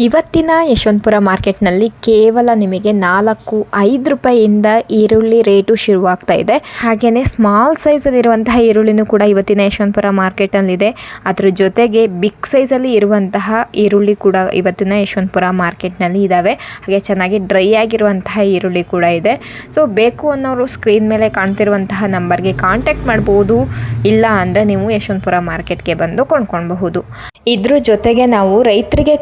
ಇವತ್ತಿನ ಯಶವಂತಪುರ ಮಾರ್ಕೆಟ್ನಲ್ಲಿ ಕೇವಲ ನಿಮಗೆ ನಾಲ್ಕು, ಐದು ರೂಪಾಯಿಯಿಂದ ಈರುಳ್ಳಿ ರೇಟು ಶುರುವಾಗ್ತಾ ಇದೆ. ಹಾಗೆಯೇ ಸ್ಮಾಲ್ ಸೈಜಲ್ಲಿರುವಂತಹ ಈರುಳ್ಳಿನೂ ಕೂಡ ಇವತ್ತಿನ ಯಶವಂತಪುರ ಮಾರ್ಕೆಟಲ್ಲಿದೆ ಅದರ ಜೊತೆಗೆ ಬಿಗ್ ಸೈಜಲ್ಲಿ ಇರುವಂತಹ ಈರುಳ್ಳಿ ಕೂಡ ಇವತ್ತಿನ ಯಶವಂತಪುರ ಮಾರ್ಕೆಟ್ನಲ್ಲಿ ಇದ್ದಾವೆ ಹಾಗೆ ಚೆನ್ನಾಗಿ ಡ್ರೈ ಆಗಿರುವಂತಹ ಈರುಳ್ಳಿ ಕೂಡ ಇದೆ. ಸೊ, ಬೇಕು ಅನ್ನೋರು ಸ್ಕ್ರೀನ್ ಮೇಲೆ ಕಾಣ್ತಿರುವಂತಹ ನಂಬರ್ಗೆ ಕಾಂಟ್ಯಾಕ್ಟ್ ಮಾಡ್ಬೋದು. ಇಲ್ಲ ಅಂದರೆ ನೀವು ಯಶವಂತಪುರ ಮಾರ್ಕೆಟ್ಗೆ ಬಂದು ಕೊಂಡ್ಕೊಳ್ಬಹುದು. ಇದ್ರ ಜೊತೆಗೆ ನಾವು ರೈತರಿಗೆ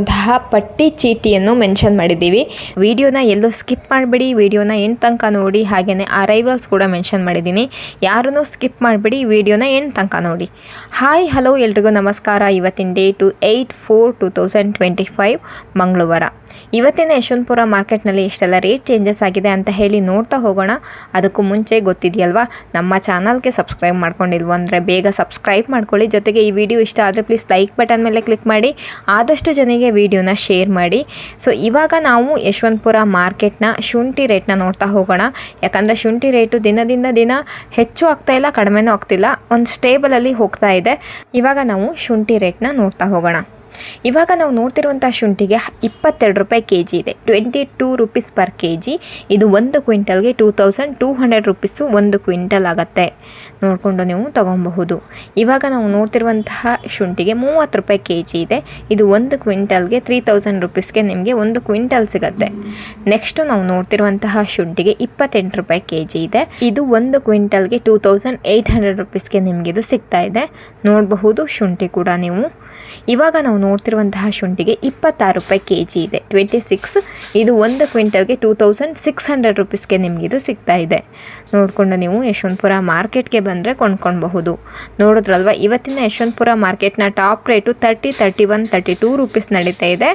ಕಳಿಸಿರುವಂತಹ ಪಟ್ಟಿ ಚೀಟಿಯನ್ನು ಮೆನ್ಷನ್ ಮಾಡಿದ್ದೀವಿ. ವಿಡಿಯೋನ ಎಲ್ಲೂ ಸ್ಕಿಪ್ ಮಾಡಬೇಡಿ, ವಿಡಿಯೋನ ಎಂಡ್ ತನಕ ನೋಡಿ ಹಾಗೆಯೇ ಅರೈವಲ್ಸ್ ಕೂಡ ಮೆನ್ಷನ್ ಮಾಡಿದ್ದೀನಿ. ಯಾರನ್ನೂ ಸ್ಕಿಪ್ ಮಾಡಬೇಡಿ, ವಿಡಿಯೋನ ಎಂಡ್ ತನಕ ನೋಡಿ. ಹಾಯ್, ಹಲೋ ಎಲ್ರಿಗೂ ನಮಸ್ಕಾರ. ಇವತ್ತಿನ date eight four two thousand twenty five ಮಂಗಳವಾರ. ಇವತ್ತಿನ ಯಶವಂತಪುರ ಮಾರ್ಕೆಟ್ನಲ್ಲಿ ಎಷ್ಟೆಲ್ಲ ರೇಟ್ ಚೇಂಜಸ್ ಆಗಿದೆ ಅಂತ ಹೇಳಿ ನೋಡ್ತಾ ಹೋಗೋಣ. ಅದಕ್ಕೂ ಮುಂಚೆ ಗೊತ್ತಿದೆಯಲ್ವಾ? ನಮ್ಮ ಚಾನಲ್ಗೆ ಸಬ್ಸ್ಕ್ರೈಬ್ ಮಾಡ್ಕೊಂಡಿಲ್ವ ಅಂದರೆ ಬೇಗ ಸಬ್ಸ್ಕ್ರೈಬ್ ಮಾಡ್ಕೊಳ್ಳಿ. ಜೊತೆಗೆ ಈ ವಿಡಿಯೋ ಇಷ್ಟ ಆದರೆ ಪ್ಲೀಸ್ ಲೈಕ್ ಬಟನ್ ಮೇಲೆ ಕ್ಲಿಕ್ ಮಾಡಿ, ಆದಷ್ಟು ಜನಿಗೆ ವಿಡಿಯೋನ ಶೇರ್ ಮಾಡಿ. ಸೊ, ಇವಾಗ ನಾವು ಯಶವಂತಪುರ ಮಾರ್ಕೆಟ್ನ ಶುಂಠಿ ರೇಟ್ನ ನೋಡ್ತಾ ಹೋಗೋಣ. ಯಾಕಂದರೆ ಶುಂಠಿ ರೇಟು ದಿನದಿಂದ ದಿನ ಹೆಚ್ಚು ಆಗ್ತಾ ಇಲ್ಲ, ಕಡಿಮೆನೂ ಆಗ್ತಿಲ್ಲ. ಒಂದು ಸ್ಟೇಬಲಲ್ಲಿ ಹೋಗ್ತಾ ಇದೆ. ಇವಾಗ ನಾವು ಶುಂಠಿ ರೇಟ್ನ ನೋಡ್ತಾ ಹೋಗೋಣ. ಇವಾಗ ನಾವು ನೋಡ್ತಿರುವಂಥ ಶುಂಠಿಗೆ ಇಪ್ಪತ್ತೆರಡು ರೂಪಾಯಿ ಕೆ ಜಿ ಇದೆ. Twenty two rupees per K G ಇದು ಒಂದು ಕ್ವಿಂಟಲ್ಗೆ two thousand two hundred rupees ಒಂದು ಕ್ವಿಂಟಲ್ ಆಗುತ್ತೆ. ನೋಡಿಕೊಂಡು ನೀವು ತೊಗೊಬಹುದು ಇವಾಗ ನಾವು ನೋಡ್ತಿರುವಂತಹ ಶುಂಠಿಗೆ ಮೂವತ್ತು ರೂಪಾಯಿ ಕೆ ಜಿ ಇದೆ. ಇದು ಒಂದು ಕ್ವಿಂಟಲ್ಗೆ ತ್ರೀ ತೌಸಂಡ್ ರುಪೀಸ್ಗೆ ನಿಮಗೆ ಒಂದು ಕ್ವಿಂಟಲ್ ಸಿಗುತ್ತೆ. ನೆಕ್ಸ್ಟು ನಾವು ನೋಡ್ತಿರುವಂತಹ ಶುಂಠಿಗೆ ಇಪ್ಪತ್ತೆಂಟು ರೂಪಾಯಿ ಕೆ ಜಿ ಇದೆ. ಇದು ಒಂದು ಕ್ವಿಂಟಲ್ಗೆ ಟೂ ತೌಸಂಡ್ ಏಯ್ಟ್ ಹಂಡ್ರೆಡ್ ರುಪೀಸ್ಗೆ ನಿಮಗಿದು ಸಿಗ್ತಾ ಇದೆ. ನೋಡಬಹುದು ಶುಂಠಿ ಕೂಡ ನೀವು. ಇವಾಗ ನಾವು ನೋಡ್ತಿರುವಂತಹ ಶುಂಠಿಗೆ ಇಪ್ಪತ್ತಾರು ರೂಪಾಯಿ ಕೆ ಜಿ ಇದೆ. ಟ್ವೆಂಟಿ ಸಿಕ್ಸ್ ಇದು ಒಂದು ಕ್ವಿಂಟಲ್ಗೆ ಟೂ ತೌಸಂಡ್ ಸಿಕ್ಸ್ ಹಂಡ್ರೆಡ್ ರುಪೀಸ್ಗೆ ಇದು ಸಿಗ್ತಾ ಇದೆ. ನೋಡಿಕೊಂಡು ನೀವು ಯಶವಂತಪುರ ಮಾರ್ಕೆಟ್ಗೆ ಬಂದರೆ ಕೊಂಡ್ಕೊಳ್ಬಹುದು. ನೋಡಿದ್ರಲ್ವ, ಇವತ್ತಿನ Yeshwanthpur ಮಾರ್ಕೆಟ್ನ top rate thirty thirty one thirty two rupees ನಡೀತಾ ಇದೆ.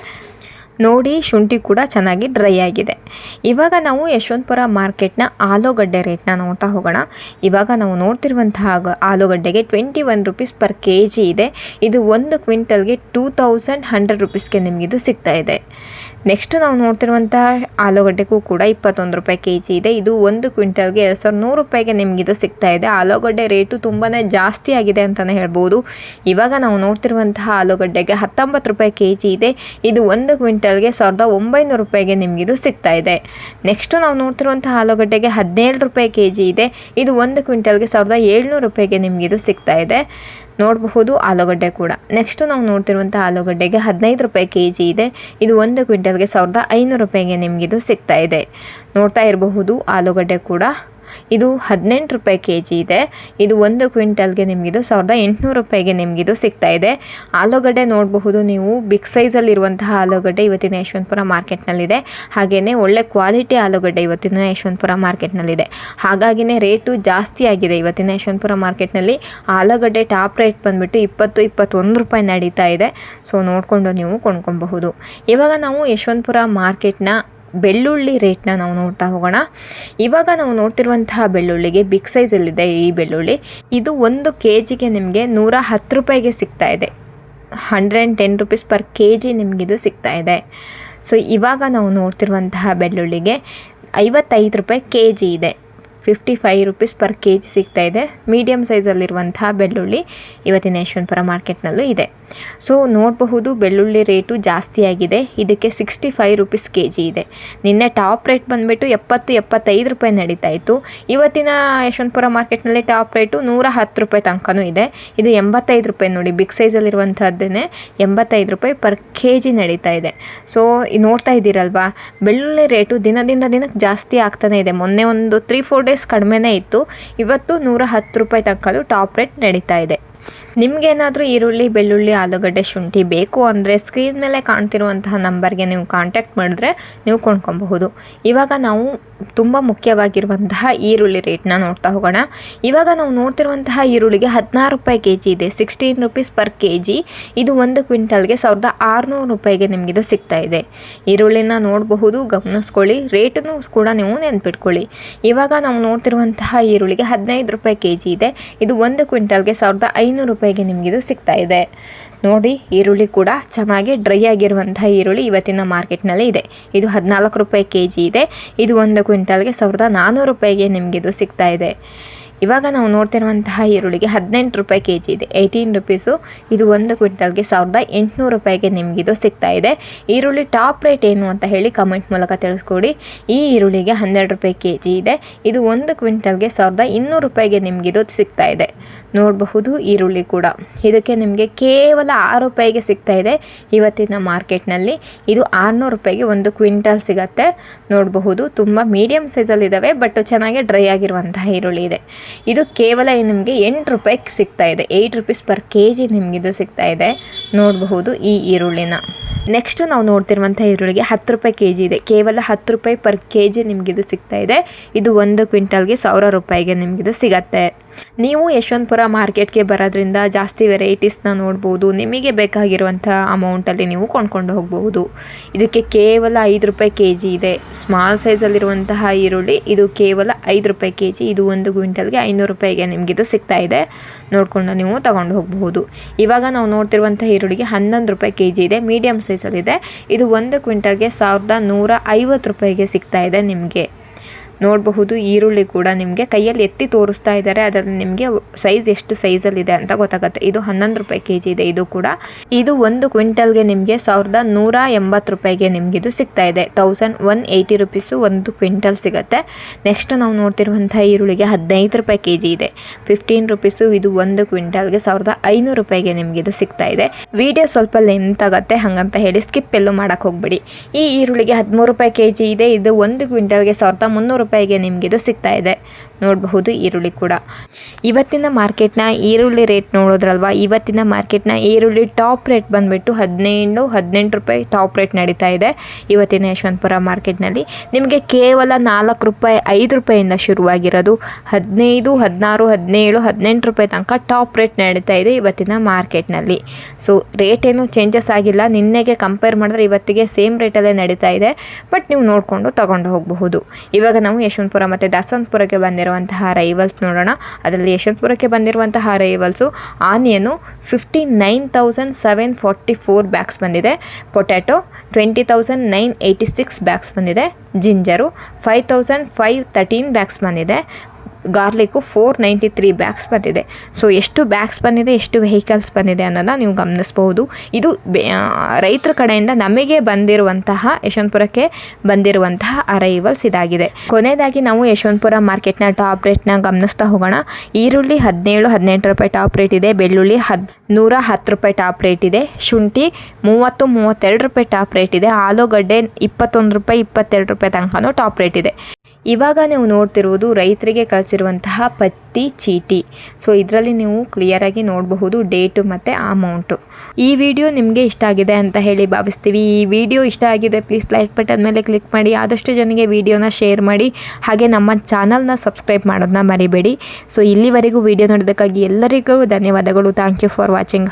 ನೋಡಿ ಶುಂಠಿ ಕೂಡ ಚೆನ್ನಾಗಿ ಡ್ರೈ ಆಗಿದೆ. ಇವಾಗ ನಾವು ಯಶವಂತಪುರ ಮಾರ್ಕೆಟ್ನ ಆಲೂಗಡ್ಡೆ ರೇಟ್ನ ನೋಡ್ತಾ ಹೋಗೋಣ. ಇವಾಗ ನಾವು ನೋಡ್ತಿರುವಂತಹ ಆಲೂಗಡ್ಡೆಗೆ twenty one rupees per K G ಇದೆ. ಇದು ಒಂದು ಕ್ವಿಂಟಲ್ಗೆ ಟೂ ತೌಸಂಡ್ ಹಂಡ್ರೆಡ್ ರುಪೀಸ್ಗೆ ನಿಮಗಿದು ಸಿಗ್ತಾ ಇದೆ. ನೆಕ್ಸ್ಟ್ ನಾವು ನೋಡ್ತಿರುವಂತಹ ಆಲೂಗಡ್ಡೆಗೂ ಕೂಡ ಇಪ್ಪತ್ತೊಂದು ರೂಪಾಯಿ ಕೆ ಜಿ ಇದೆ. ಇದು ಒಂದು ಕ್ವಿಂಟಲ್ಗೆ ಎರಡು ಸಾವಿರದ ನೂರು ರೂಪಾಯಿಗೆ ನಿಮಗಿದು ಸಿಗ್ತಾ ಇದೆ. ಆಲೂಗಡ್ಡೆ ರೇಟು ತುಂಬಾ ಜಾಸ್ತಿ ಆಗಿದೆ ಅಂತಲೇ ಹೇಳ್ಬೋದು. ಇವಾಗ ನಾವು ನೋಡ್ತಿರುವಂತಹ ಆಲೂಗಡ್ಡೆಗೆ ಹತ್ತೊಂಬತ್ತು ರೂಪಾಯಿ ಕೆ ಜಿ ಇದೆ. ಇದು ಒಂದು ಕ್ವಿಂಟಲ್ಗೆ ಸಾವಿರದ ಒಂಬೈನೂರು ರೂಪಾಯಿಗೆ ನಿಮಗಿದು ಸಿಗ್ತಾ ಇದೆ. ನೆಕ್ಸ್ಟು ನಾವು ನೋಡ್ತಿರುವಂತಹ ಆಲೂಗಡ್ಡೆಗೆ ಹದಿನೇಳು ರೂಪಾಯಿ ಕೆ ಜಿ ಇದೆ. ಇದು ಒಂದು ಕ್ವಿಂಟಲ್ಗೆ ಸಾವಿರದ ಏಳ್ನೂರು ರೂಪಾಯಿಗೆ ನಿಮಗಿದು ಸಿಗ್ತಾ ಇದೆ. ನೋಡಬಹುದು ಆಲೂಗಡ್ಡೆ ಕೂಡ. ನೆಕ್ಸ್ಟು ನಾವು ನೋಡ್ತಿರುವಂಥ ಆಲೂಗಡ್ಡೆಗೆ ಹದಿನೈದು ರೂಪಾಯಿ ಕೆ ಜಿ ಇದೆ. ಇದು ಒಂದು ಕ್ವಿಂಟಲ್ಗೆ ಸಾವಿರದ ಐನೂರು ರೂಪಾಯಿಗೆ ನಿಮಗಿದು ಸಿಗ್ತಾ ಇದೆ. ನೋಡ್ತಾ ಇರಬಹುದು ಆಲೂಗಡ್ಡೆ ಕೂಡ. ಇದು ಹದಿನೆಂಟು ರೂಪಾಯಿ ಕೆ ಜಿ ಇದೆ. ಇದು ಒಂದು ಕ್ವಿಂಟಲ್ಗೆ ನಿಮಗಿದು ಸಾವಿರದ ಎಂಟುನೂರು ರೂಪಾಯಿಗೆ ನಿಮಗಿದು ಸಿಗ್ತಾ ಇದೆ. ಆಲೂಗಡ್ಡೆ ನೋಡಬಹುದು ನೀವು. ಬಿಗ್ ಸೈಜಲ್ಲಿರುವಂತಹ ಆಲೂಗಡ್ಡೆ ಇವತ್ತಿನ ಯಶವಂತಪುರ ಮಾರ್ಕೆಟ್ನಲ್ಲಿದೆ. ಹಾಗೆಯೇ ಒಳ್ಳೆ ಕ್ವಾಲಿಟಿ ಆಲೂಗಡ್ಡೆ ಇವತ್ತಿನ ಯಶವಂತಪುರ ಮಾರ್ಕೆಟ್ನಲ್ಲಿದೆ. ಹಾಗಾಗಿನೇ ರೇಟು ಜಾಸ್ತಿ ಆಗಿದೆ ಇವತ್ತಿನ ಯಶವಂತಪುರ ಮಾರ್ಕೆಟ್ನಲ್ಲಿ. ಆಲೂಗಡ್ಡೆ ಟಾಪ್ ರೇಟ್ ಬಂದುಬಿಟ್ಟು ಇಪ್ಪತ್ತು, ಇಪ್ಪತ್ತೊಂದು ರೂಪಾಯಿ ನಡೀತಾ ಇದೆ. ಸೊ ನೋಡಿಕೊಂಡು ನೀವು ಕೊಂಡ್ಕೊಬಹುದು. ಇವಾಗ ನಾವು ಯಶವಂತಪುರ ಮಾರ್ಕೆಟ್ನ ಬೆಳ್ಳುಳ್ಳಿ ರೇಟ್ನ ನಾವು ನೋಡ್ತಾ ಹೋಗೋಣ. ಇವಾಗ ನಾವು ನೋಡ್ತಿರುವಂತಹ ಬೆಳ್ಳುಳ್ಳಿಗೆ ಬಿಗ್ ಸೈಜಲ್ಲಿದೆ ಈ ಬೆಳ್ಳುಳ್ಳಿ. ಇದು ಒಂದು ಕೆ ಜಿಗೆ ನಿಮಗೆ ನೂರ ಹತ್ತು ರೂಪಾಯಿಗೆ ಸಿಗ್ತಾ ಇದೆ. Hundred and ten rupees per K G ನಿಮಗಿದು ಸಿಗ್ತಾ ಇದೆ. ಸೊ, ಇವಾಗ ನಾವು ನೋಡ್ತಿರುವಂತಹ ಬೆಳ್ಳುಳ್ಳಿಗೆ ಐವತ್ತೈದು ರೂಪಾಯಿ ಕೆ ಜಿ ಇದೆ. Fifty five rupees per K G ಸಿಗ್ತಾ ಇದೆ. ಮೀಡಿಯಮ್ ಸೈಜಲ್ಲಿರುವಂತಹ ಬೆಳ್ಳುಳ್ಳಿ ಇವತ್ತಿನ ಯಶವಂತಪುರ ಮಾರ್ಕೆಟ್ನಲ್ಲೂ ಇದೆ. ಸೊ ನೋಡಬಹುದು, ಬೆಳ್ಳುಳ್ಳಿ ರೇಟು ಜಾಸ್ತಿ ಆಗಿದೆ. ಇದಕ್ಕೆ sixty five rupees K G ಇದೆ. ನಿನ್ನೆ ಟಾಪ್ ರೇಟ್ ಬಂದುಬಿಟ್ಟು ಎಪ್ಪತ್ತು, ಎಪ್ಪತ್ತೈದು ರೂಪಾಯಿ ನಡೀತಾ ಇತ್ತು. ಇವತ್ತಿನ ಯಶವಂತಪುರ ಮಾರ್ಕೆಟ್ನಲ್ಲಿ ಟಾಪ್ ರೇಟು ನೂರ ಹತ್ತು ರೂಪಾಯಿ ತನಕನೂ ಇದೆ. ಇದು ಎಂಬತ್ತೈದು ರೂಪಾಯಿ ನೋಡಿ ಬಿಗ್ ಸೈಜಲ್ಲಿರುವಂಥದ್ದೇ ಎಂಬತ್ತೈದು ರೂಪಾಯಿ ಪರ್ ಕೆ ಜಿ ನಡೀತಾ ಇದೆ. ಸೊ ನೋಡ್ತಾ ಇದ್ದೀರಲ್ವಾ? ಬೆಳ್ಳುಳ್ಳಿ ರೇಟು ದಿನದಿಂದ ದಿನಕ್ಕೆ ಜಾಸ್ತಿ ಆಗ್ತಾನೆ ಇದೆ. ಮೊನ್ನೆ ಒಂದು ತ್ರೀ ಫೋರ್ ಡೇಸ್ ಕಡಿಮೆನೇ ಇತ್ತು. ಇವತ್ತು ನೂರ ಹತ್ತು ರೂಪಾಯಿ ತಕ್ಕಲು ಟಾಪ್ ರೇಟ್ ನಡೀತಾ ಇದೆ. ನಿಮಗೇನಾದರೂ ಈರುಳ್ಳಿ, ಬೆಳ್ಳುಳ್ಳಿ, ಆಲೂಗಡ್ಡೆ, ಶುಂಠಿ ಬೇಕು ಅಂದರೆ ಸ್ಕ್ರೀನ್ ಮೇಲೆ ಕಾಣ್ತಿರುವಂತಹ ನಂಬರ್ಗೆ ನೀವು ಕಾಂಟ್ಯಾಕ್ಟ್ ಮಾಡಿದ್ರೆ ನೀವು ಕೊಂಡ್ಕೊಬಹುದು. ಇವಾಗ ನಾವು ತುಂಬ ಮುಖ್ಯವಾಗಿರುವಂತಹ ಈರುಳ್ಳಿ ರೇಟ್ನ ನೋಡ್ತಾ ಹೋಗೋಣ. ಇವಾಗ ನಾವು ನೋಡ್ತಿರುವಂತಹ ಈರುಳ್ಳಿಗೆ ಹದಿನಾರು ರೂಪಾಯಿ ಕೆ ಜಿ ಇದೆ sixteen rupees per K G ಇದು ಒಂದು ಕ್ವಿಂಟಲ್ಗೆ ಸಾವಿರದ ಆರುನೂರು ರೂಪಾಯಿಗೆ ನಿಮಗಿದು ಸಿಗ್ತಾ ಇದೆ. ಈರುಳ್ಳಿನ ನೋಡಬಹುದು, ಗಮನಿಸ್ಕೊಳ್ಳಿ. ರೇಟನ್ನು ಕೂಡ ನೀವು ನೆನ್ಪಿಟ್ಕೊಳ್ಳಿ. ಇವಾಗ ನಾವು ನೋಡ್ತಿರುವಂತಹ ಈರುಳ್ಳಿಗೆ ಹದಿನೈದು ರೂಪಾಯಿ ಕೆ ಜಿ ಇದೆ. ಇದು ಒಂದು ಕ್ವಿಂಟಲ್ಗೆ ಸಾವಿರದ ಐನೂರು ರೂಪಾಯಿಗೆ ನಿಮಗಿದು ಸಿಗ್ತಾ ಇದೆ. ನೋಡಿ, ಈರುಳ್ಳಿ ಕೂಡ ಚೆನ್ನಾಗಿ ಡ್ರೈ ಆಗಿರುವಂಥ ಈರುಳ್ಳಿ ಇವತ್ತಿನ ಮಾರ್ಕೆಟ್ನಲ್ಲಿ ಇದೆ. ಇದು ಹದಿನಾಲ್ಕು ರೂಪಾಯಿ ಕೆ ಜಿ ಇದೆ. ಇದು ಒಂದು ಕ್ವಿಂಟಲ್ಗೆ ಸಾವಿರದ ನಾನ್ನೂರು ರೂಪಾಯಿಗೆ ನಿಮಗಿದು ಸಿಗ್ತಾ ಇದೆ. ಇವಾಗ ನಾವು ನೋಡ್ತಿರುವಂತಹ ಈರುಳ್ಳಿಗೆ ಹದಿನೆಂಟು ರೂಪಾಯಿ ಕೆ ಜಿ ಇದೆ ಏಯ್ಟೀನ್ ರುಪೀಸು ಇದು ಒಂದು ಕ್ವಿಂಟಲ್ಗೆ ಸಾವಿರದ ಎಂಟುನೂರು ರೂಪಾಯಿಗೆ ನಿಮಗಿದು ಸಿಗ್ತಾ ಇದೆ. ಈರುಳ್ಳಿ ಟಾಪ್ ರೇಟ್ ಏನು ಅಂತ ಹೇಳಿ ಕಮೆಂಟ್ ಮೂಲಕ ತಿಳಿಸ್ಕೊಡಿ. ಈ ಈರುಳ್ಳಿಗೆ ಹನ್ನೆರಡು ರೂಪಾಯಿ ಕೆ ಜಿ ಇದೆ. ಇದು ಒಂದು ಕ್ವಿಂಟಲ್ಗೆ ಸಾವಿರದ ಇನ್ನೂರು ರೂಪಾಯಿಗೆ ನಿಮಗಿದು ಸಿಗ್ತಾ ಇದೆ. ನೋಡಬಹುದು ಈರುಳ್ಳಿ ಕೂಡ. ಇದಕ್ಕೆ ನಿಮಗೆ ಕೇವಲ ಆರು ರೂಪಾಯಿಗೆ ಸಿಗ್ತಾ ಇದೆ ಇವತ್ತಿನ ಮಾರ್ಕೆಟ್ನಲ್ಲಿ. ಇದು ಆರುನೂರು ರೂಪಾಯಿಗೆ ಒಂದು ಕ್ವಿಂಟಲ್ ಸಿಗತ್ತೆ. ನೋಡಬಹುದು, ತುಂಬ ಮೀಡಿಯಮ್ ಸೈಜಲ್ಲಿದ್ದಾವೆ ಬಟ್ ಚೆನ್ನಾಗಿ ಡ್ರೈ ಆಗಿರುವಂತಹ ಈರುಳ್ಳಿ ಇದೆ. ಇದು ಕೇವಲ ನಿಮಗೆ ಎಂಟು ರೂಪಾಯಿಗೆ ಸಿಗ್ತಾ ಇದೆ. Eight rupees per K G ನಿಮಗಿದು ಸಿಗ್ತಾ ಇದೆ. ನೋಡಬಹುದು ಈ ಈರುಳ್ಳಿನ. ನೆಕ್ಸ್ಟ್ ನಾವು ನೋಡ್ತಿರುವಂಥ ಈರುಳ್ಳಿಗೆ ಹತ್ತು ರೂಪಾಯಿ ಕೆ ಜಿ ಇದೆ. ಕೇವಲ ಹತ್ತು ರೂಪಾಯಿ ಪರ್ ಕೆ ಜಿ ನಿಮಗಿದು ಸಿಗ್ತಾ ಇದೆ. ಇದು ಒಂದು ಕ್ವಿಂಟಲ್ಗೆ ಸಾವಿರ ರೂಪಾಯಿಗೆ ನಿಮಗಿದು ಸಿಗತ್ತೆ. ನೀವು ಯಶವಂತಪುರ ಮಾರ್ಕೆಟ್ಗೆ ಬರೋದ್ರಿಂದ ಜಾಸ್ತಿ ವೆರೈಟೀಸ್ನ ನೋಡ್ಬೋದು, ನಿಮಗೆ ಬೇಕಾಗಿರುವಂಥ ಅಮೌಂಟಲ್ಲಿ ನೀವು ಕೊಂಡ್ಕೊಂಡು ಹೋಗಬಹುದು ಇದಕ್ಕೆ ಕೇವಲ ಐದು ರೂಪಾಯಿ ಕೆ ಜಿ ಇದೆ. ಸ್ಮಾಲ್ ಸೈಜಲ್ಲಿರುವಂತಹ ಈರುಳ್ಳಿ, ಇದು ಕೇವಲ ಐದು ರೂಪಾಯಿ ಕೆ ಜಿ ಇದು ಒಂದು ಕ್ವಿಂಟಲ್ಗೆ ಐನೂರು ರೂಪಾಯಿಗೆ ನಿಮಗಿದು ಸಿಗ್ತಾ ಇದೆ. ನೋಡಿಕೊಂಡು ನೀವು ತಗೊಂಡು ಹೋಗಬಹುದು ಇವಾಗ ನಾವು ನೋಡ್ತಿರುವಂಥ ಈರುಳ್ಳಿಗೆ ಹನ್ನೊಂದು ರೂಪಾಯಿ ಕೆ ಜಿ ಇದೆ ಮೀಡಿಯಮ್ ಸೈಜಲ್ಲಿದೆ. ಇದು ಒಂದು ಕ್ವಿಂಟಲ್ಗೆ ಸಾವಿರದ ನೂರ ಐವತ್ತು ರೂಪಾಯಿಗೆ ಸಿಗ್ತಾ ಇದೆ ನಿಮಗೆ. ನೋಡಬಹುದು, ಈರುಳ್ಳಿ ಕೂಡ ನಿಮಗೆ ಕೈಯಲ್ಲಿ ಎತ್ತಿ ತೋರಿಸ್ತಾ ಇದ್ದಾರೆ. ಅದರಲ್ಲಿ ನಿಮಗೆ ಸೈಜ್ ಎಷ್ಟು ಸೈಜಲ್ಲಿದೆ ಅಂತ ಗೊತ್ತಾಗುತ್ತೆ. ಇದು ಹನ್ನೊಂದು ರೂಪಾಯಿ ಕೆ ಜಿ ಇದೆ, ಇದು ಕೂಡ. ಇದು ಒಂದು ಕ್ವಿಂಟಲ್ಗೆ ನಿಮಗೆ ಸಾವಿರದ ನೂರ ಎಂಬತ್ತು ರೂಪಾಯಿಗೆ ನಿಮಗೆ ಇದು ಸಿಗ್ತಾ ಇದೆ. ತೌಸಂಡ್ ಒನ್ ಏಯ್ಟಿ ರುಪೀಸು ಒಂದು ಕ್ವಿಂಟಲ್ ಸಿಗುತ್ತೆ. ನೆಕ್ಸ್ಟ್ ನಾವು ನೋಡ್ತಿರುವಂಥ ಈರುಳ್ಳಿಗೆ ಹದಿನೈದು ರೂಪಾಯಿ ಕೆ ಜಿ ಇದೆ ಫಿಫ್ಟೀನ್ ರುಪೀಸು ಇದು ಒಂದು ಕ್ವಿಂಟಲ್ಗೆ ಸಾವಿರದ ಐನೂರು ರೂಪಾಯಿಗೆ ನಿಮಗೆ ಇದು ಸಿಗ್ತಾ ಇದೆ. ವಿಡಿಯೋ ಸ್ವಲ್ಪ ಲೆಂತ್ ಆಗುತ್ತೆ, ಹಾಗಂತ ಹೇಳಿ ಸ್ಕಿಪ್ ಎಲ್ಲೂ ಮಾಡೋಕ್ಕೆ ಹೋಗ್ಬೇಡಿ. ಈ ಈರುಳ್ಳಿಗೆ ಹದಿಮೂರು ರೂಪಾಯಿ ಕೆ ಜಿ ಇದೆ. ಇದು ಒಂದು ಕ್ವಿಂಟಲ್ಗೆ ಸಾವಿರದ ಮುನ್ನೂರು ರೂಪಾಯಿಗೆ ನಿಮಗಿದು ಸಿಗ್ತಾ ಇದೆ. ನೋಡಬಹುದು, ಈರುಳ್ಳಿ ಕೂಡ. ಇವತ್ತಿನ ಮಾರ್ಕೆಟ್ನ ಈರುಳ್ಳಿ ರೇಟ್ ನೋಡೋದ್ರಲ್ವಾ, ಇವತ್ತಿನ ಮಾರ್ಕೆಟ್ನ ಈರುಳ್ಳಿ ಟಾಪ್ ರೇಟ್ ಬಂದುಬಿಟ್ಟು ಹದಿನೈದು, ಹದಿನೆಂಟು ರೂಪಾಯಿ ಟಾಪ್ ರೇಟ್ ನಡೀತಾ ಇದೆ ಇವತ್ತಿನ ಯಶವಂತಪುರ ಮಾರ್ಕೆಟ್ನಲ್ಲಿ. ನಿಮಗೆ ಕೇವಲ ನಾಲ್ಕು ರೂಪಾಯಿ, ಐದು ರೂಪಾಯಿಂದ ಶುರುವಾಗಿರೋದು ಹದಿನೈದು, ಹದಿನಾರು, ಹದಿನೇಳು, ಹದಿನೆಂಟು ರೂಪಾಯಿ ತನಕ ಟಾಪ್ ರೇಟ್ ನಡೀತಾ ಇದೆ ಇವತ್ತಿನ ಮಾರ್ಕೆಟ್ನಲ್ಲಿ. ಸೊ, ರೇಟ್ ಏನು ಚೇಂಜಸ್ ಆಗಿಲ್ಲ. ನಿನ್ನೆಗೆ ಕಂಪೇರ್ ಮಾಡಿದ್ರೆ ಇವತ್ತಿಗೆ ಸೇಮ್ ರೇಟಲ್ಲೇ ನಡೀತಾ ಇದೆ. ಬಟ್ ನೀವು ನೋಡಿಕೊಂಡು ತಗೊಂಡು ಹೋಗಬಹುದು. ಇವಾಗ ನಾವು ಯಶವಂತಪುರ ಮತ್ತು ದಾಸವಂತಪುರಕ್ಕೆ ಬಂದಿರುವಂತಹ ರೈವಲ್ಸ್ ನೋಡೋಣ. ಅದರಲ್ಲಿ ಯಶವಂತಪುರಕ್ಕೆ ಬಂದಿರುವಂತಹ arrivals onion fifty nine thousand seven forty four bags ಬಂದಿದೆ. Potato twenty thousand nine eighty six bags ಬಂದಿದೆ. Ginger five thousand five thirteen bags ಬಂದಿದೆ. Garlic four ninety three bags ಬಂದಿದೆ. ಸೊ, ಎಷ್ಟು ಬ್ಯಾಗ್ಸ್ ಬಂದಿದೆ, ಎಷ್ಟು ವೆಹಿಕಲ್ಸ್ ಬಂದಿದೆ ಅನ್ನೋದನ್ನ ನೀವು ಗಮನಿಸ್ಬೋದು ಇದು ರೈತರ ಕಡೆಯಿಂದ ನಮಗೆ ಬಂದಿರುವಂತಹ, ಯಶವಂತಪುರಕ್ಕೆ ಬಂದಿರುವಂತಹ ಅರೈವಲ್ಸ್ ಇದಾಗಿದೆ. ಕೊನೆಯದಾಗಿ ನಾವು ಯಶವಂತಪುರ ಮಾರ್ಕೆಟ್ನ ಟಾಪ್ ರೇಟ್ನ ಗಮನಿಸ್ತಾ ಹೋಗೋಣ. ಈರುಳ್ಳಿ ಹದಿನೇಳು, ಹದಿನೆಂಟು ರೂಪಾಯಿ ಟಾಪ್ ರೇಟ್ ಇದೆ. ಬೆಳ್ಳುಳ್ಳಿ ಹದ್ ನೂರ ಹತ್ತು ರೂಪಾಯಿ ಟಾಪ್ ರೇಟ್ ಇದೆ. ಶುಂಠಿ ಮೂವತ್ತು, ಮೂವತ್ತೆರಡು ರೂಪಾಯಿ ಟಾಪ್ ರೇಟ್ ಇದೆ. ಆಲೂಗಡ್ಡೆ ಇಪ್ಪತ್ತೊಂದು ರೂಪಾಯಿ, ಇಪ್ಪತ್ತೆರಡು ರೂಪಾಯಿ ತನಕನೂ ಟಾಪ್ ರೇಟ್ ಇದೆ. ಇವಾಗ ನೀವು ನೋಡ್ತಿರುವುದು ರೈತರಿಗೆ ಕಳಿಸಿರುವಂತಹ ಪಟ್ಟಿ ಚೀಟಿ. ಸೊ ಇದರಲ್ಲಿ ನೀವು ಕ್ಲಿಯರಾಗಿ ನೋಡಬಹುದು ಡೇಟು ಮತ್ತು ಅಮೌಂಟು ಈ ವಿಡಿಯೋ ನಿಮಗೆ ಇಷ್ಟ ಆಗಿದೆ ಅಂತ ಹೇಳಿ ಭಾವಿಸ್ತೀವಿ. ಈ ವಿಡಿಯೋ ಇಷ್ಟ ಆಗಿದೆ ಪ್ಲೀಸ್ ಲೈಕ್ ಬಟನ್ ಮೇಲೆ ಕ್ಲಿಕ್ ಮಾಡಿ. ಆದಷ್ಟು ಜನಗೆ ವಿಡಿಯೋನ ಶೇರ್ ಮಾಡಿ. ಹಾಗೆ ನಮ್ಮ ಚಾನಲ್ನ ಸಬ್ಸ್ಕ್ರೈಬ್ ಮಾಡೋದನ್ನ ಮರಿಬೇಡಿ. ಸೊ ಇಲ್ಲಿವರೆಗೂ ವಿಡಿಯೋ ನೋಡೋದಕ್ಕಾಗಿ ಎಲ್ಲರಿಗೂ ಧನ್ಯವಾದಗಳು. Thank you for watching